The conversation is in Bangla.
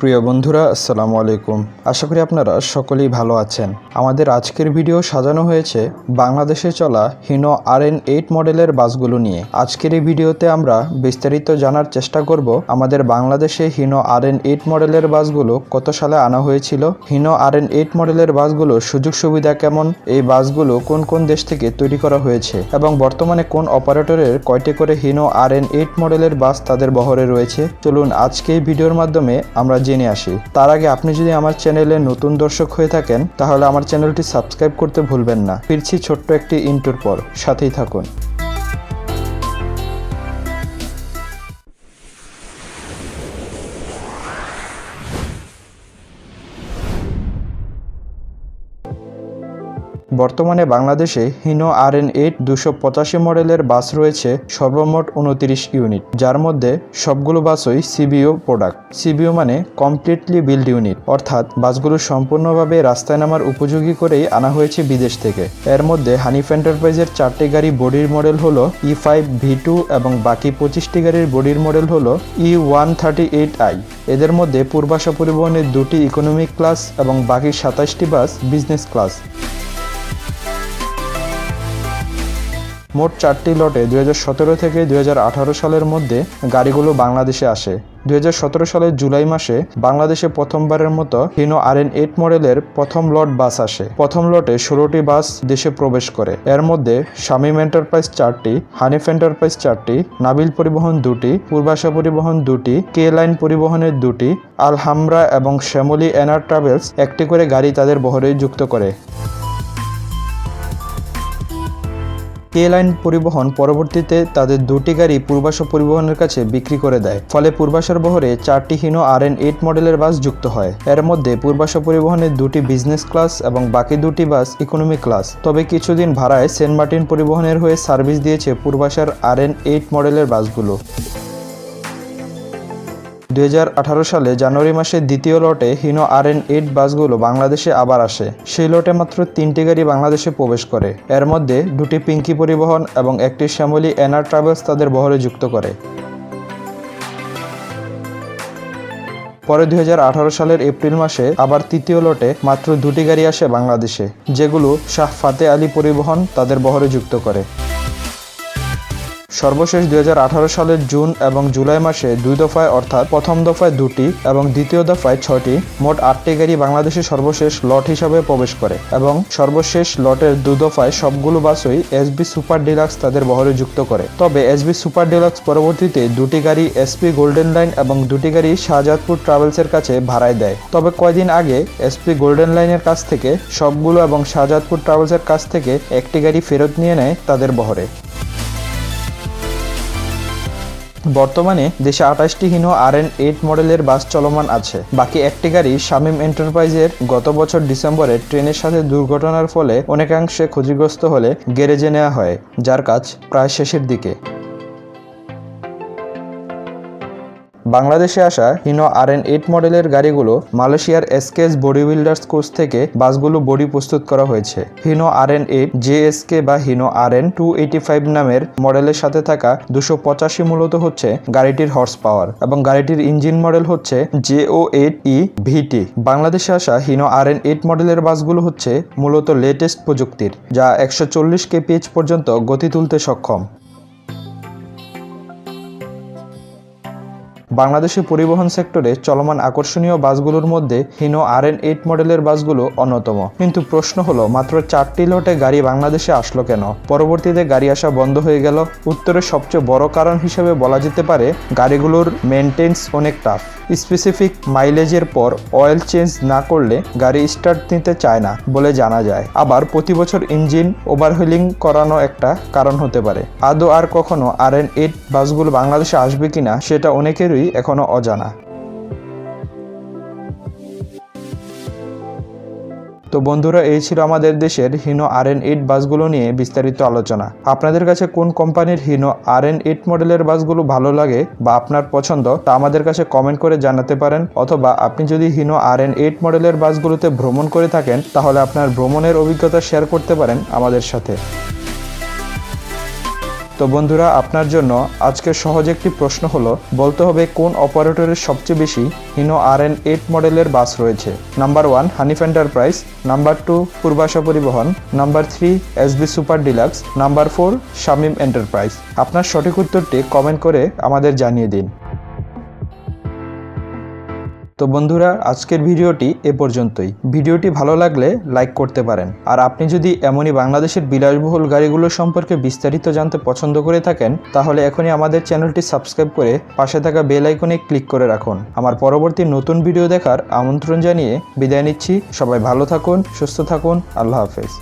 প্রিয় বন্ধুরা, আসসালামু আলাইকুম। আশা করি আপনারা সকলেই ভালো আছেন। আমাদের আজকের ভিডিও সাজানো হয়েছে বাংলাদেশে চলা হিনো আর এন এইট মডেলের বাসগুলো নিয়ে। আজকের এই ভিডিওতে আমরা বিস্তারিত জানার চেষ্টা করব আমাদের বাংলাদেশে হিনো আর এন এইট মডেলের বাসগুলো কত সালে আনা হয়েছিল, হিনো আর এন এইট মডেলের বাসগুলোর সুযোগ সুবিধা কেমন, এই বাসগুলো কোন কোন দেশ থেকে তৈরি করা হয়েছে এবং বর্তমানে কোন অপারেটরের কয়টি করে হিনো আর এন এইট মডেলের বাস তাদের বহরে রয়েছে। চলুন আজকে এই ভিডিওর মাধ্যমে আমরা জেনে আসি। তার আগে আপনি যদি আমার চ্যানেলে নতুন দর্শক হয়ে থাকেন, তাহলে আমার চ্যানেলটি সাবস্ক্রাইব করতে ভুলবেন না। ফিরছি ছোট্ট একটি ইন্টুর পর। সাথেই থাকুন। বর্তমানে বাংলাদেশে হিনো আর এন এইট দুশো পঁচাশি মডেলের বাস রয়েছে সর্বমোট উনত্রিশ ইউনিট, যার মধ্যে সবগুলো বাসই সিবিও প্রোডাক্ট। সিবিও মানে কমপ্লিটলি বিল্ড ইউনিট, অর্থাৎ বাসগুলো সম্পূর্ণভাবে রাস্তায় নামার উপযোগী করেই আনা হয়েছে বিদেশ থেকে। এর মধ্যে হানিফ এন্টারপ্রাইজের চারটি গাড়ি বডির মডেল হলো ই ফাইভ, ভি টু এবং বাকি পঁচিশটি গাড়ির বডির মডেল হলো E one thirty eight I. এদের মধ্যে পূর্বাশা পরিবহনের দুটি ইকোনমিক ক্লাস এবং বাকি সাতাশটি বাস বিজনেস ক্লাস মোট চারটি লটে দু হাজার সতেরো থেকে দু হাজার আঠারো সালের মধ্যে গাড়িগুলো বাংলাদেশে আসে। দু হাজার সতেরো সালের জুলাই মাসে বাংলাদেশে প্রথমবারের মতো হিনো আর এন এইট মডেলের প্রথম লট বাস আসে। প্রথম লটে ষোলোটি বাস দেশে প্রবেশ করে। এর মধ্যে শামীম এন্টারপ্রাইজ চারটি, হানিফ এন্টারপ্রাইজ চারটি, নাবিল পরিবহন দুটি, পূর্বাশা পরিবহন দুটি, কে লাইন পরিবহনের দুটি, আলহামরা এবং শ্যামলি এনার ট্রাভেলস একটি করে গাড়ি তাদের বহরে যুক্ত করে। কে লাইন পরিবহন পরবর্তীতে তাদের দুটি গাড়ি পূর্বাশ পরিবহনের কাছে বিক্রি করে দেয়। ফলে পূর্বাশার বহরে চারটি হিনো আর এন এইট মডেলের বাস যুক্ত হয়। এর মধ্যে পূর্বাশ পরিবহনের দুটি বিজনেস ক্লাস এবং বাকি দুটি বাস ইকোনমি ক্লাস তবে কিছুদিন ভাড়ায় সেন্ট মার্টিন পরিবহনের হয়ে সার্ভিস দিয়েছে পূর্বাশার আর এন এইট মডেলের বাসগুলো। দুই হাজার আঠারো সালে জানুয়ারি মাসের দ্বিতীয় লটে হিনো আর এন এইট বাসগুলো বাংলাদেশে আবার আসে। সেই লটে মাত্র তিনটি গাড়ি বাংলাদেশে প্রবেশ করে। এর মধ্যে দুটি পিঙ্কি পরিবহন এবং একটি শ্যামলী এনার ট্রাভেলস তাদের বহরে যুক্ত করে। পরে দু হাজার আঠারো সালের এপ্রিল মাসে আবার তৃতীয় লটে মাত্র দুটি গাড়ি আসে বাংলাদেশে, যেগুলো শাহ ফাতে আলী পরিবহন তাদের বহরে যুক্ত করে। সর্বশেষ দুই হাজার আঠারো সালের জুন এবং জুলাই মাসে দুই দফায় অর্থাৎ প্রথম দফায় দুটি এবং দ্বিতীয় দফায় ছয়টি মোট আটটি গাড়ি বাংলাদেশে সর্বশেষ লট হিসাবে প্রবেশ করে এবং সর্বশেষ লটের দু দফায় সবগুলো বাসই এসবি সুপার ডিলাক্স তাদের বহরে যুক্ত করে। তবে এসবি সুপার ডিলাক্স পরবর্তীতে দুটি গাড়ি এসপি গোল্ডেন লাইন এবং দুটি গাড়ি শাহজাদপুর ট্রাভেলসের কাছে ভাড়ায় দেয়। তবে কয়দিন আগে এসপি গোল্ডেন লাইনের কাছ থেকে সবগুলো এবং শাহজাদপুর ট্রাভেলসের কাছ থেকে একটি গাড়ি ফেরত নিয়ে নেয় তাদের বহরে। বর্তমানে দেশে আঠাশটি হিনো আর এন এইট মডেলের বাস চলমান আছে। বাকি একটি গাড়ি শামীম এন্টারপ্রাইজের গত বছর ডিসেম্বরে ট্রেনের সাথে দুর্ঘটনার ফলে অনেকাংশে ক্ষতিগ্রস্ত হলে গ্যারেজে নেওয়া হয়, যার কাজ প্রায় শেষের দিকে। বাংলাদেশে আসা হিনো আর এন এইট মডেলের গাড়িগুলো মালয়েশিয়ার এসকেএস বডি বিল্ডার্স কোর্স থেকে বাসগুলো বডি প্রস্তুত করা হয়েছে। Hino R N eight JSK বা Hino R N two eighty five নামের মডেলের সাথে থাকা দুশো পঁচাশি মূলত হচ্ছে গাড়িটির হর্স পাওয়ার এবং গাড়িটির ইঞ্জিন মডেল হচ্ছে J O eight E VT বাংলাদেশে আসা হিনো আর এন এইট মডেলের বাসগুলো হচ্ছে মূলত লেটেস্ট প্রযুক্তির, যা একশো চল্লিশ কেপিএইচ পর্যন্ত গতি তুলতে সক্ষম। বাংলাদেশের পরিবহন সেক্টরে চলমান আকর্ষণীয় বাসগুলোর মধ্যে হিনো আর এন এইট মডেলের বাসগুলো অন্যতম। কিন্তু প্রশ্ন হলো, মাত্র চারটি লটে গাড়ি বাংলাদেশে আসলো কেন? পরবর্তীতে গাড়ি আসা বন্ধ হয়ে গেল। উত্তরের সবচেয়ে বড় কারণ হিসেবে বলা যেতে পারে, গাড়িগুলোর মেনটেন্স অনেক টাফ। স্পেসিফিক মাইলেজের পর অয়েল চেঞ্জ না করলে গাড়ি স্টার্ট নিতে চায় না বলে জানা যায়। আবার প্রতি বছর ইঞ্জিন ওভারহুলিং করানো একটা কারণ হতে পারে। আদৌ আর কখনো আর এন এইট বাসগুলো বাংলাদেশে আসবে কিনা, সেটা অনেকেরই এখনও অজানা। তো বন্ধুরা, এই ছিল আমাদের দেশের হিনো আর এন এইট বাসগুলো নিয়ে বিস্তারিত আলোচনা। আপনাদের কাছে কোন কোম্পানির হিনো আর এন এইট মডেলের বাসগুলো ভালো লাগে বা আপনার পছন্দ তা আমাদের কাছে কমেন্ট করে জানাতে পারেন, অথবা আপনি যদি হিনো আর এন এইট মডেলের বাসগুলোতে ভ্রমণ করে থাকেন, তাহলে আপনার ভ্রমণের অভিজ্ঞতা শেয়ার করতে পারেন আমাদের সাথে। তো বন্ধুরা, আপনার জন্য আজকের সহজ একটি প্রশ্ন হলো, বলতে হবে কোন অপারেটরের সবচেয়ে বেশি হিনো আর এন এইট মডেলের বাস রয়েছে? Number one, Hanif enterprise. Number two, Purbasha পরিবহন। Number three SB super deluxe. Number four, Shamim enterprise. আপনার সঠিক উত্তরটি কমেন্ট করে আমাদের জানিয়ে দিন। তো বন্ধুরা, আজকের ভিডিওটি এ পর্যন্তই। ভিডিওটি ভালো লাগলে লাইক করতে পারেন। আর আপনি যদি এমনই বাংলাদেশের বিলাসবহুল গাড়িগুলো সম্পর্কে বিস্তারিত জানতে পছন্দ করে থাকেন, তাহলে এখনই আমাদের চ্যানেলটি সাবস্ক্রাইব করে পাশে থাকা বেল আইকনে ক্লিক করে রাখুন। আমার পরবর্তী নতুন ভিডিও দেখার আমন্ত্রণ জানিয়ে বিদায় নিচ্ছি। সবাই ভালো থাকুন, সুস্থ থাকুন। আল্লাহ হাফেজ।